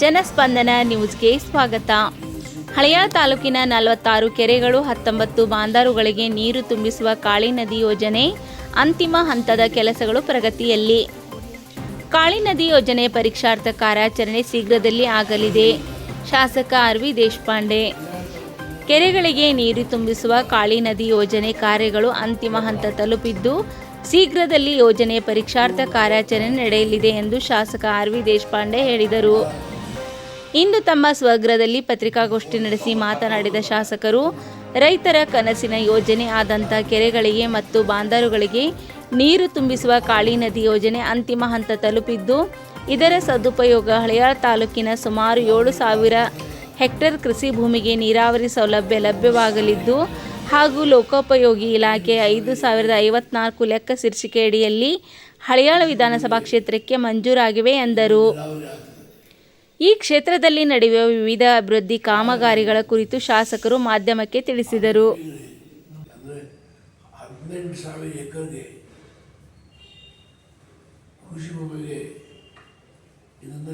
ಜನಸ್ಪಂದನ ನ್ಯೂಸ್ಗೆ ಸ್ವಾಗತ. ಹಳೆಯ ತಾಲೂಕಿನ ನಲವತ್ತಾರು ಕೆರೆಗಳು, ಹತ್ತೊಂಬತ್ತು ಬಾಂದಾರುಗಳಿಗೆ ನೀರು ತುಂಬಿಸುವ ಕಾಳಿ ನದಿ ಯೋಜನೆ ಅಂತಿಮ ಹಂತದ ಕೆಲಸಗಳು ಪ್ರಗತಿಯಲ್ಲಿ. ಕಾಳಿ ನದಿ ಯೋಜನೆ ಪರೀಕ್ಷಾರ್ಥ ಕಾರ್ಯಾಚರಣೆ ಶೀಘ್ರದಲ್ಲಿ ಆಗಲಿದೆ. ಶಾಸಕ ಆರ್ ವಿ ದೇಶಪಾಂಡೆ. ಕೆರೆಗಳಿಗೆ ನೀರು ತುಂಬಿಸುವ ಕಾಳಿ ನದಿ ಯೋಜನೆ ಕಾರ್ಯಗಳು ಅಂತಿಮ ಹಂತ ತಲುಪಿದ್ದು, ಶೀಘ್ರದಲ್ಲಿ ಯೋಜನೆ ಪರೀಕ್ಷಾರ್ಥ ಕಾರ್ಯಾಚರಣೆ ನಡೆಯಲಿದೆ ಎಂದು ಶಾಸಕ ಆರ್ ವಿ ದೇಶಪಾಂಡೆ ಹೇಳಿದರು. ಇಂದು ತಮ್ಮ ಸ್ವಗೃಹದಲ್ಲಿ ಪತ್ರಿಕಾಗೋಷ್ಠಿ ನಡೆಸಿ ಮಾತನಾಡಿದ ಶಾಸಕರು, ರೈತರ ಕನಸಿನ ಯೋಜನೆ ಆದಂಥ ಕೆರೆಗಳಿಗೆ ಮತ್ತು ಬಾಂದರುಗಳಿಗೆ ನೀರು ತುಂಬಿಸುವ ಕಾಳಿ ನದಿ ಯೋಜನೆ ಅಂತಿಮ ಹಂತ ತಲುಪಿದ್ದು, ಇದರ ಸದುಪಯೋಗ ಹಳೆಯಾಳ ತಾಲೂಕಿನ ಸುಮಾರು ಏಳು ಸಾವಿರ ಹೆಕ್ಟೇರ್ ಕೃಷಿ ಭೂಮಿಗೆ ನೀರಾವರಿ ಸೌಲಭ್ಯ ಲಭ್ಯವಾಗಲಿದ್ದು, ಹಾಗೂ ಲೋಕೋಪಯೋಗಿ ಇಲಾಖೆ ಐದು ಸಾವಿರದ ಐವತ್ನಾಲ್ಕು ಲೆಕ್ಕ ಶೀರ್ಷಿಕೆಯಡಿಯಲ್ಲಿ ಹಳೆಯಾಳ ವಿಧಾನಸಭಾ ಕ್ಷೇತ್ರಕ್ಕೆ ಮಂಜೂರಾಗಿವೆ ಎಂದರು. ಈ ಕ್ಷೇತ್ರದಲ್ಲಿ ನಡೆಯುವ ವಿವಿಧ ಅಭಿವೃದ್ಧಿ ಕಾಮಗಾರಿಗಳ ಕುರಿತು ಶಾಸಕರು ಮಾಧ್ಯಮಕ್ಕೆ ತಿಳಿಸಿದರು. ಕೃಷಿ ಭೂಮಿಗೆ ಇದರಿಂದ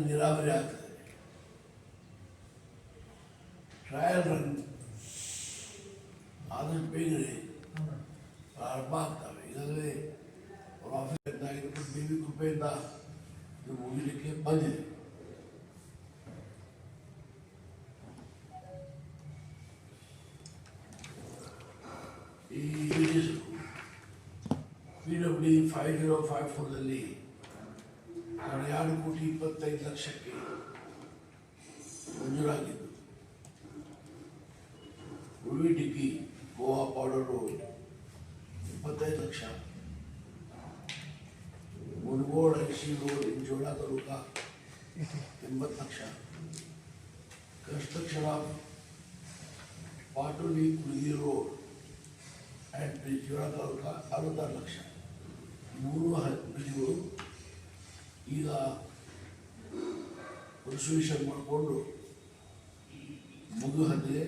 ಟ್ರಯಲ್ ರನ್ ಆದಷ್ಟು ಬೇಗನೆ ಪ್ರಾರಂಭ ಇದರಲ್ಲಿ ಆಫೀಸ್ ಬಿ ವಿ ಇದು ಮುಗಿಲಿಕ್ಕೆ ಬಂದಿದೆ. ಈ P W D five zero five ಫೋರ್ದಲ್ಲಿ ಎರಡು ಕೋಟಿ ಇಪ್ಪತ್ತೈದು ಲಕ್ಷಕ್ಕೆ ಮಂಜೂರಾಗಿದ್ದು ಉಳಿ ಡಿಗ್ಗಿ ಗೋವಾ ಪೌಡರ್ ರೋಡ್ ಇಪ್ಪತ್ತೈದು ಲಕ್ಷ ಮುನಗೋಡ್ ಐಸಿ ರೋಡ್ ಇಂಜೋಳ ತಾಲೂಕ ಎಂಬತ್ತು lakh construction of Patoli Kulagi road and taluka ಅರವತ್ತಾರು ಲಕ್ಷ ಮೂರು ಹ- ಬ್ರಿಡ್ಜ್ಗಳು ಈಗ ರಿಸರ್ವೇಷನ್ ಮಾಡಿಕೊಂಡು ಮಗು ಹಂದಿದೆ